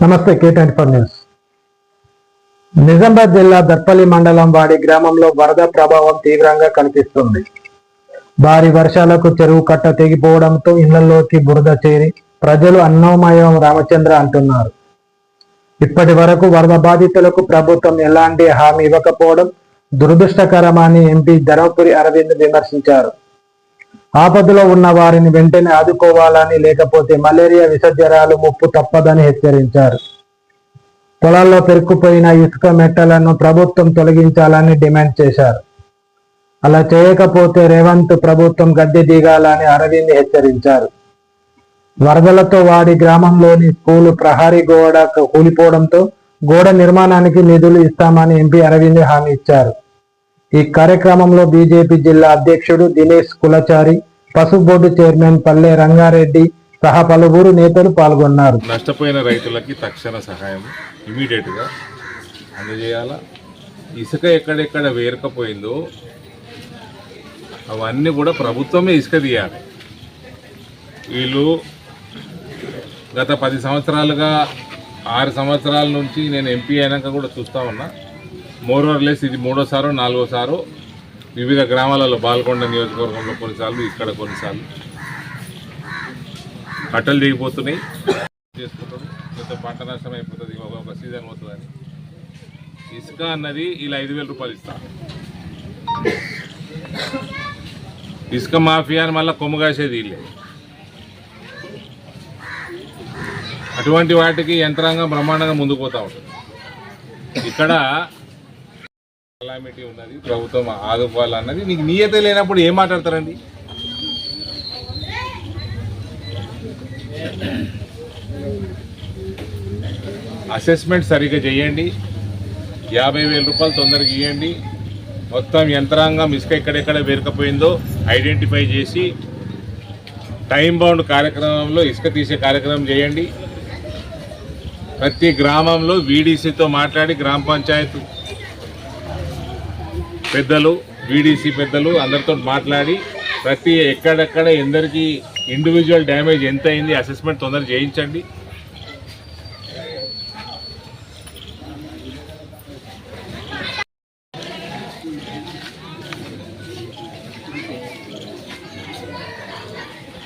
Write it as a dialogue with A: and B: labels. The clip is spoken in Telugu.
A: నమస్తే K twenty four news. Nizamabad జిల్లా దర్పల్లి మండలం వాడి గ్రామంలో వరద ప్రభావం తీవ్రంగా కనిపిస్తుంది. భారీ వర్షాలకు చెరువు కట్ట తెగిపోవడంతో ఇళ్ళలోకి బురద చేరి ప్రజలు అన్నోమయం రామచంద్ర అంటున్నారు. ఇప్పటి వరకు వరద బాధితులకు ప్రభుత్వం ఎలాంటి హామీ ఇవ్వకపోవడం దురదృష్టకరమని ఎంపీ ధర్మపురి అరవింద్ విమర్శించారు. ఆపదలో ఉన్న వారిని వెంటనే ఆదుకోవాలని లేకపోతే మలేరియా విషజ్వరాలు ముప్పు తప్పదని హెచ్చరించారు. పొలాల్లో పెరుక్కుపోయిన ఇసుక మెట్టలను ప్రభుత్వం తొలగించాలని డిమాండ్ చేశారు. అలా చేయకపోతే రేవంత్ ప్రభుత్వం గద్దె దిగాలని అరవింద్ హెచ్చరించారు. వరదలతో వాడి గ్రామంలోని స్కూలు ప్రహారీ గోడ కూలిపోవడంతో గోడ నిర్మాణానికి నిధులు ఇస్తామని ఎంపీ అరవింద్ హామీ ఇచ్చారు. ఈ కార్యక్రమంలో బీజేపీ జిల్లా అధ్యక్షుడు దినేష్ కులచారి పసుపు బోర్డు చైర్మన్ పల్లె రంగారెడ్డి సహా పలువురు నేతలు పాల్గొన్నారు.
B: నష్టపోయిన రైతులకి తక్షణ సహాయం ఇమీడియట్గా అందజేయాల? ఇసుక ఎక్కడెక్కడ వేరకపోయిందో అవన్నీ కూడా ప్రభుత్వమే ఇసుక తీయాలి. వీళ్ళు గత పది సంవత్సరాలుగా ఆరు సంవత్సరాల నుంచి నేను ఎంపీ అయినాక కూడా చూస్తూ ఉన్నా మోర్ లెస్ ఇది మూడోసారో నాలుగోసారో వివిధ గ్రామాలలో బాల్కొండ నియోజకవర్గంలో కొన్నిసార్లు ఇక్కడ కొన్నిసార్లు. కట్టలు దిగిపోతున్నాయి. చేసుకుంటారు కొంత పంట నష్టం అయిపోతుంది. ఒక సీజన్ పోతుందని ఇసుక అన్నది ఇలా ఐదు వేల రూపాయలు ఇస్తా. ఇసుక మాఫియా అని మళ్ళీ కొమ్ము కాసేది వీళ్ళే అటువంటి వాటికి యంత్రాంగం బ్రహ్మాండంగా ముందుకు పోతా ఉంటుంది. ఇక్కడ కలామిటీ ఉన్నది ప్రభుత్వం ఆదుకోవాలన్నది. నీకు నియత లేనప్పుడు ఏం మాట్లాడతారండి? అసెస్మెంట్ సరిగ్గా చేయండి. యాభై వేల రూపాయలు తొందరగా ఇవ్వండి మొత్తం యంత్రాంగం ఇసుక ఎక్కడెక్కడ వేరకపోయిందో ఐడెంటిఫై చేసి టైం బౌండ్ కార్యక్రమంలో ఇసుక తీసే కార్యక్రమం చేయండి. ప్రతి గ్రామంలో వీడీసీతో మాట్లాడి గ్రామ పంచాయత్ పెద్దలు బీడీసీ పెద్దలు అందరితో మాట్లాడి ప్రతి ఎక్కడెక్కడ ఎందరికీ ఇండివిజువల్ డ్యామేజ్ ఎంత అయింది అసెస్మెంట్ తొందరగా చేయించండి.